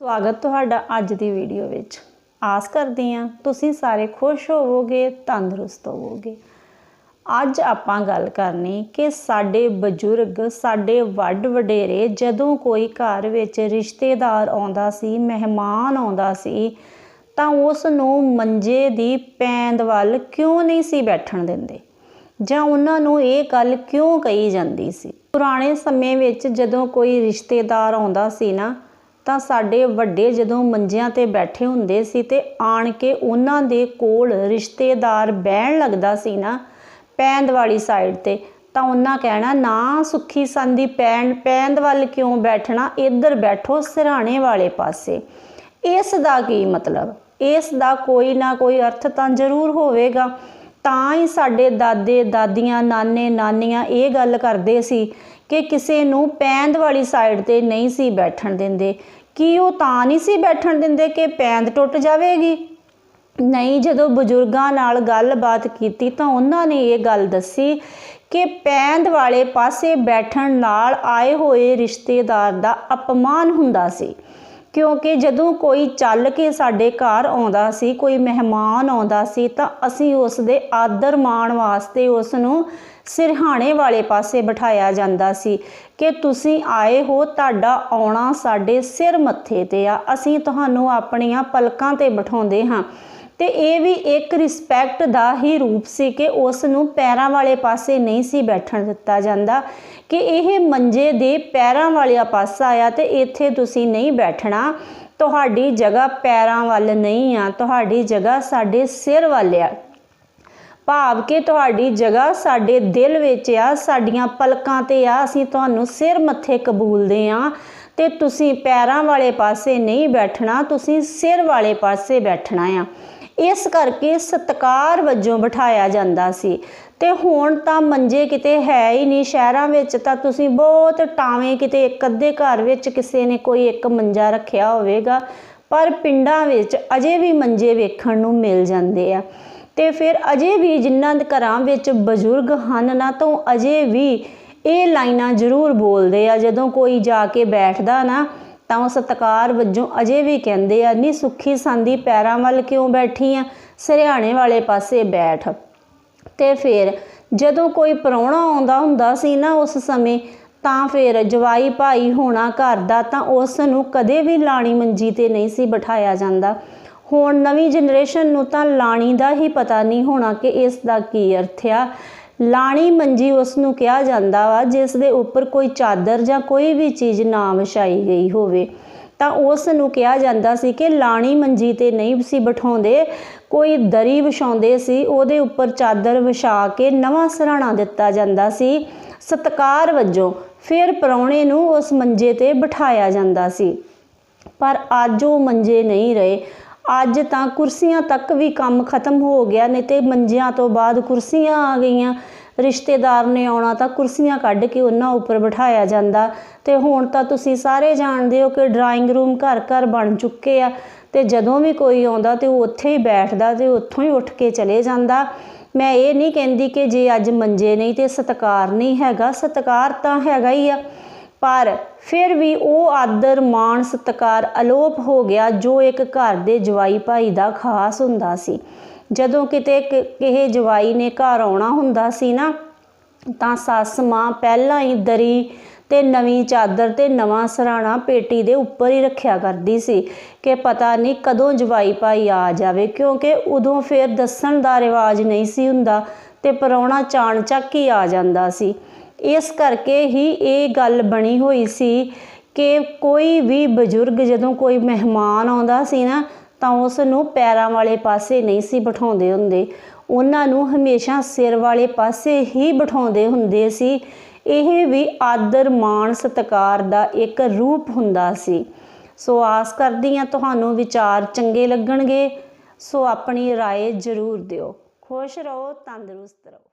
ਸਵਾਗਤ ਤੁਹਾਡਾ ਅੱਜ ਦੀ ਵੀਡੀਓ ਵਿੱਚ। ਆਸ ਕਰਦੀ ਹਾਂ ਤੁਸੀਂ ਸਾਰੇ ਖੁਸ਼ ਹੋਵੋਗੇ, ਤੰਦਰੁਸਤ ਹੋਵੋਗੇ। ਅੱਜ ਆਪਾਂ ਗੱਲ ਕਰਨੀ ਕਿ ਸਾਡੇ ਬਜ਼ੁਰਗ, ਸਾਡੇ ਵੱਡ ਵਡੇਰੇ ਜਦੋਂ ਕੋਈ ਘਰ ਵਿੱਚ ਰਿਸ਼ਤੇਦਾਰ ਆਉਂਦਾ ਸੀ, ਮਹਿਮਾਨ ਆਉਂਦਾ ਸੀ, ਤਾਂ ਉਸ ਨੂੰ ਮੰਜੇ ਦੀ ਪੈਂਦ ਵੱਲ ਕਿਉਂ ਨਹੀਂ ਸੀ ਬੈਠਣ ਦਿੰਦੇ? ਜਾਂ ਉਹਨਾਂ ਨੂੰ ਇਹ ਗੱਲ ਕਿਉਂ ਕਹੀ ਜਾਂਦੀ ਸੀ? ਪੁਰਾਣੇ ਸਮੇਂ ਵਿੱਚ ਜਦੋਂ ਕੋਈ ਰਿਸ਼ਤੇਦਾਰ ਆਉਂਦਾ ਸੀ ਨਾ ਤਾਂ ਸਾਡੇ ਵੱਡੇ ਜਦੋਂ ਮੰਜਿਆਂ ਤੇ ਬੈਠੇ ਹੁੰਦੇ ਸੀ ਤੇ ਆਣ ਕੇ ਉਹਨਾਂ ਦੇ ਕੋਲ ਰਿਸ਼ਤੇਦਾਰ ਬਹਿਣ ਲੱਗਦਾ ਸੀ ਨਾ ਪੈਂਦ ਵਾਲੀ ਸਾਈਡ ਤੇ, ਤਾਂ ਉਹਨਾਂ ਕਹਿਣਾ, ਨਾ ਸੁੱਖੀ ਸੰਦੀ ਪੈਂਦ ਪੈਂਦ ਵੱਲ ਕਿਉਂ ਬੈਠਣਾ? ਇੱਧਰ ਬੈਠੋ ਸਿਰਹਾਣੇ ਵਾਲੇ ਪਾਸੇ। ਇਸ ਦਾ ਕੀ ਮਤਲਬ? ਇਸ ਦਾ ਕੋਈ ਨਾ ਕੋਈ ਅਰਥ ਤਾਂ ਜ਼ਰੂਰ ਹੋਵੇਗਾ। ਤਾਂ ਹੀ ਸਾਡੇ ਦਾਦੇ, ਦਾਦੀਆਂ, ਨਾਨੇ, ਨਾਨੀਆਂ ਇਹ ਗੱਲ ਕਰਦੇ ਸੀ ਕਿ ਕਿਸੇ ਨੂੰ ਪੈਂਦ ਵਾਲੀ ਸਾਈਡ ਤੇ ਨਹੀਂ ਸੀ ਬੈਠਣ ਦਿੰਦੇ। ਕੀ ਉਹ ਤਾਂ ਨਹੀਂ ਸੀ ਬੈਠਣ ਦਿੰਦੇ ਕਿ ਪੈਂਦ ਟੁੱਟ ਜਾਵੇਗੀ? ਨਹੀਂ, ਜਦੋਂ ਬਜ਼ੁਰਗਾਂ ਨਾਲ ਗੱਲਬਾਤ ਕੀਤੀ ਤਾਂ ਉਹਨਾਂ ਨੇ ਇਹ ਗੱਲ ਦੱਸੀ ਕਿ ਪੈਂਦ ਵਾਲੇ ਪਾਸੇ ਬੈਠਣ ਨਾਲ ਆਏ ਹੋਏ ਰਿਸ਼ਤੇਦਾਰ ਦਾ ਅਪਮਾਨ ਹੁੰਦਾ ਸੀ। ਕਿਉਂਕਿ ਜਦੋਂ ਕੋਈ ਚੱਲ ਕੇ ਸਾਡੇ ਘਰ ਆਉਂਦਾ ਸੀ, ਕੋਈ ਮਹਿਮਾਨ ਆਉਂਦਾ ਸੀ, ਤਾਂ ਅਸੀਂ ਉਸ ਦੇ ਆਦਰ ਮਾਣ ਵਾਸਤੇ ਉਸ ਨੂੰ ਸਿਰਹਾਣੇ ਵਾਲੇ ਪਾਸੇ ਬਿਠਾਇਆ ਜਾਂਦਾ ਸੀ ਕਿ ਤੁਸੀਂ ਆਏ ਹੋ, ਤੁਹਾਡਾ ਆਉਣਾ ਸਾਡੇ ਸਿਰ ਮੱਥੇ ਤੇ ਆ। ਅਸੀਂ ਤੁਹਾਨੂੰ ਆਪਣੀਆਂ ਪਲਕਾਂ ਤੇ ਬਿਠਾਉਂਦੇ ਹਾਂ। ਤੇ ਇਹ ਵੀ ਇੱਕ ਰਿਸਪੈਕਟ ਦਾ ਹੀ ਰੂਪ ਸੀ ਕਿ ਉਸ ਨੂੰ ਪੈਰਾਂ ਵਾਲੇ ਪਾਸੇ ਨਹੀਂ ਸੀ ਬੈਠਣ ਦਿੱਤਾ ਜਾਂਦਾ, ਕਿ ਇਹ ਮੰਜੇ ਦੇ ਪੈਰਾਂ ਵਾਲਿਆ ਪਾਸਾ ਆ ਤੇ ਇੱਥੇ ਤੁਸੀਂ ਨਹੀਂ ਬੈਠਣਾ, ਤੁਹਾਡੀ ਜਗ੍ਹਾ ਪੈਰਾਂ ਵੱਲ ਨਹੀਂ ਆ, ਤੁਹਾਡੀ ਜਗ੍ਹਾ ਸਾਡੇ ਸਿਰ ਵੱਲ ਆ। ਭਾਵ ਕਿ ਤੁਹਾਡੀ ਜਗ੍ਹਾ ਸਾਡੇ ਦਿਲ ਵਿੱਚ ਆ, ਸਾਡੀਆਂ ਪਲਕਾਂ ਤੇ ਆ, ਅਸੀਂ ਤੁਹਾਨੂੰ ਸਿਰ ਮੱਥੇ ਕਬੂਲਦੇ ਆ ਤੇ ਤੁਸੀਂ ਪੈਰਾਂ ਵਾਲੇ ਪਾਸੇ ਨਹੀਂ ਬੈਠਣਾ, ਤੁਸੀਂ ਸਿਰ ਵਾਲੇ ਪਾਸੇ ਬੈਠਣਾ ਆ। ਇਸ ਕਰਕੇ ਸਤਕਾਰ ਵਜੋਂ ਬਿਠਾਇਆ ਜਾਂਦਾ ਸੀ। ਤੇ ਹੁਣ ਤਾਂ ਮੰਜੇ ਕਿਤੇ ਹੈ ਹੀ ਨਹੀਂ ਸ਼ਹਿਰਾਂ ਵਿੱਚ, ਤਾਂ ਤੁਸੀਂ ਬਹੁਤ ਟਾਵੇਂ ਕਿਤੇ ਇੱਕ ਅੱਧੇ ਘਰ ਵਿੱਚ ਕਿਸੇ ਨੇ ਕੋਈ ਇੱਕ ਮੰਜਾ ਰੱਖਿਆ ਹੋਵੇਗਾ, ਪਰ ਪਿੰਡਾਂ ਵਿੱਚ ਅਜੇ ਵੀ ਮੰਜੇ ਵੇਖਣ ਨੂੰ ਮਿਲ ਜਾਂਦੇ ਆ। ਤੇ ਫਿਰ ਅਜੇ ਵੀ ਜਿਨ੍ਹਾਂ ਦੇ ਘਰਾਂ ਵਿੱਚ ਬਜ਼ੁਰਗ ਹਨ, ਨਾ ਤਾਂ ਅਜੇ ਵੀ ਇਹ ਲਾਈਨਾਂ ਜ਼ਰੂਰ ਬੋਲਦੇ ਆ, ਜਦੋਂ ਕੋਈ ਜਾ ਕੇ ਬੈਠਦਾ ਨਾ ਤਾਂ ਉਹ ਸਤਕਾਰ ਵਜੋਂ ਅਜੇ ਵੀ ਕਹਿੰਦੇ ਆ, ਨੀ ਸੁੱਖੀ ਸੰਦੀ ਪੈਰਾਂ ਵੱਲ ਕਿਉਂ ਬੈਠੀ ਆ? ਸਰਿਆਣੇ ਵਾਲੇ ਪਾਸੇ ਬੈਠ। ਤੇ ਫਿਰ ਜਦੋਂ ਕੋਈ ਪਰੌਣਾ ਆਉਂਦਾ ਹੁੰਦਾ ਸੀ ਨਾ ਉਸ ਸਮੇਂ, ਤਾਂ ਫਿਰ ਜਵਾਈ ਭਾਈ ਹੋਣਾ ਘਰ ਦਾ ਤਾਂ ਉਸ ਨੂੰ ਕਦੇ ਵੀ ਲਾਣੀ ਮੰਜੀ ਤੇ ਨਹੀਂ ਸੀ ਬਿਠਾਇਆ ਜਾਂਦਾ। ਹੁਣ ਨਵੀਂ ਜਨਰੇਸ਼ਨ ਨੂੰ ਤਾਂ ਲਾਣੀ ਦਾ ਹੀ ਪਤਾ ਨਹੀਂ ਹੋਣਾ ਕਿ ਇਸ ਦਾ ਕੀ ਅਰਥ ਆ। ਲਾਣੀ ਮੰਜੀ ਉਸ ਨੂੰ ਕਿਹਾ ਜਾਂਦਾ ਵਾ, ਜਿਸ ਦੇ ਉੱਪਰ ਕੋਈ ਚਾਦਰ ਜਾਂ ਕੋਈ ਵੀ ਚੀਜ਼ ਨਾ ਵਿਛਾਈ ਗਈ ਹੋਵੇ। ਤਾਂ ਉਸ ਨੂੰ ਕਿਹਾ ਜਾਂਦਾ ਸੀ ਕਿ ਲਾਣੀ ਮੰਜੀ ਤੇ ਨਹੀਂ ਸੀ ਬਿਠਾਉਂਦੇ, ਕੋਈ ਦਰੀ ਵਿਛਾਉਂਦੇ ਸੀ, ਉਹਦੇ ਉੱਪਰ ਚਾਦਰ ਵਿਛਾ ਕੇ ਨਵਾਂ ਸਰਾਣਾ ਦਿੱਤਾ ਜਾਂਦਾ ਸੀ। ਸਤਕਾਰ ਵਜੋਂ ਫਿਰ ਪਰੌਣੇ ਨੂੰ ਉਸ ਮੰਜੇ ਤੇ ਬਿਠਾਇਆ ਜਾਂਦਾ ਸੀ। ਪਰ ਅੱਜ ਉਹ ਮੰਜੇ ਨਹੀਂ ਰਹੇ। ਅੱਜ ਤਾਂ ਕੁਰਸੀਆਂ ਤੱਕ ਵੀ ਕੰਮ ਖਤਮ ਹੋ ਗਿਆ ਨਹੀਂ ਤੇ ਮੰਜਿਆਂ ਤੋਂ ਬਾਅਦ ਕੁਰਸੀਆਂ ਆ ਗਈਆਂ। ਰਿਸ਼ਤੇਦਾਰ ਨੇ ਆਉਣਾ ਤਾਂ ਕੁਰਸੀਆਂ ਕੱਢ ਕੇ ਉਹਨਾਂ ਉੱਪਰ ਬਿਠਾਇਆ ਜਾਂਦਾ। ਤੇ ਹੁਣ ਤਾਂ ਤੁਸੀਂ ਸਾਰੇ ਜਾਣਦੇ ਹੋ ਕਿ ਡਰਾਇੰਗ ਰੂਮ ਘਰ ਘਰ ਬਣ ਚੁੱਕੇ ਆ ਤੇ ਜਦੋਂ ਵੀ ਕੋਈ ਆਉਂਦਾ ਤੇ ਉਹ ਉੱਥੇ ਹੀ ਬੈਠਦਾ ਤੇ ਉੱਥੋਂ ਹੀ ਉੱਠ ਕੇ ਚਲੇ ਜਾਂਦਾ। ਮੈਂ ਇਹ ਨਹੀਂ ਕਹਿੰਦੀ ਕਿ ਜੇ ਅੱਜ ਮੰਜੇ ਨਹੀਂ ਤੇ ਸਤਕਾਰ ਨਹੀਂ ਹੈਗਾ, ਸਤਕਾਰ ਤਾਂ ਹੈਗਾ ਹੀ ਆ। ਪਰ ਫਿਰ ਵੀ ਉਹ ਆਦਰ, ਮਾਣ, ਸਤਕਾਰ, ਅਲੋਪ ਹੋ ਗਿਆ ਜੋ ਇੱਕ ਘਰ ਦੇ ਜਵਾਈ ਭਾਈ ਦਾ ਖਾਸ ਹੁੰਦਾ ਸੀ। ਜਦੋਂ ਕਿਤੇ ਕਿਸੇ ਜਵਾਈ ਨੇ ਘਰ ਆਉਣਾ ਹੁੰਦਾ ਸੀ ਨਾ, ਤਾਂ ਸੱਸ ਮਾਂ ਪਹਿਲਾਂ ਹੀ ਦਰੀ ਤੇ ਨਵੀਂ ਚਾਦਰ ਤੇ ਨਵਾਂ ਸਰਾਣਾ ਪੇਟੀ ਦੇ ਉੱਪਰ ਹੀ ਰੱਖਿਆ ਕਰਦੀ ਸੀ ਕਿ ਪਤਾ ਨਹੀਂ ਕਦੋਂ ਜਵਾਈ ਭਾਈ ਆ ਜਾਵੇ, ਕਿਉਂਕਿ ਉਦੋਂ ਫਿਰ ਦੱਸਣ ਦਾ ਰਿਵਾਜ ਨਹੀਂ ਸੀ ਹੁੰਦਾ ਤੇ ਪਰੌਣਾ ਚਾਣ ਚੱਕ ਹੀ ਆ ਜਾਂਦਾ ਸੀ। ਇਸ ਕਰਕੇ ਹੀ ਇਹ ਗੱਲ ਬਣੀ ਹੋਈ ਸੀ ਕਿ ਕੋਈ ਵੀ ਬਜ਼ੁਰਗ ਜਦੋਂ ਕੋਈ ਮਹਿਮਾਨ ਆਉਂਦਾ ਸੀ ਨਾ ਤਾਂ ਉਸ ਨੂੰ ਪੈਰਾਂ ਵਾਲੇ ਪਾਸੇ ਨਹੀਂ ਸੀ ਬਿਠਾਉਂਦੇ ਹੁੰਦੇ ਉਹਨਾਂ ਨੂੰ ਹਮੇਸ਼ਾ ਸਿਰ ਵਾਲੇ ਪਾਸੇ ਹੀ ਬਿਠਾਉਂਦੇ ਹੁੰਦੇ ਸੀ ਇਹ ਵੀ ਆਦਰ ਮਾਣ ਸਤਕਾਰ ਦਾ ਇੱਕ ਰੂਪ ਹੁੰਦਾ ਸੀ ਸੋ ਆਸ ਕਰਦੀ ਹਾਂ ਤੁਹਾਨੂੰ ਵਿਚਾਰ ਚੰਗੇ ਲੱਗਣਗੇ ਸੋ ਆਪਣੀ رائے ਜ਼ਰੂਰ ਦਿਓ ਖੁਸ਼ ਰਹੋ ਤੰਦਰੁਸਤ ਰਹੋ